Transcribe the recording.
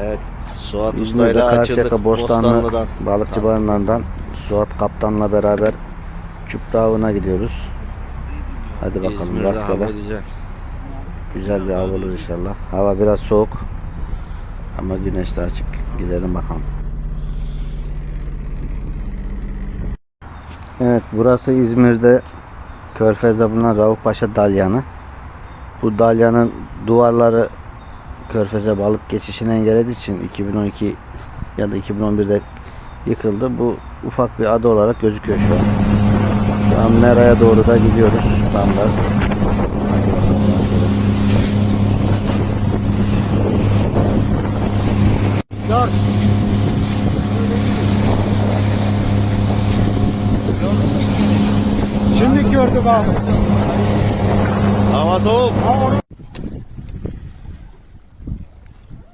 Evet. Suat İzmir'de Usta'yla açıldık Bostanlı Bostanlı'dan. balıkçı barınağından Suat Kaptan'la beraber Çupra avına gidiyoruz. Hadi bakalım İzmir'de rastgele. güzel. Güzel bir av olur inşallah. Hava biraz soğuk. Ama güneş de açık. Gidelim bakalım. Evet burası İzmir'de Körfez'de bulunan Raufpaşa Dalyanı. Bu dalyanın duvarları Körfez'e balık geçişini engellediği için 2012 ya da 2011'de yıkıldı. Bu ufak bir ada olarak gözüküyor şu an. Şu an Mera'ya doğru da gidiyoruz. Bakalım rastgele. Şimdi gördüm abi. Hava soğuk.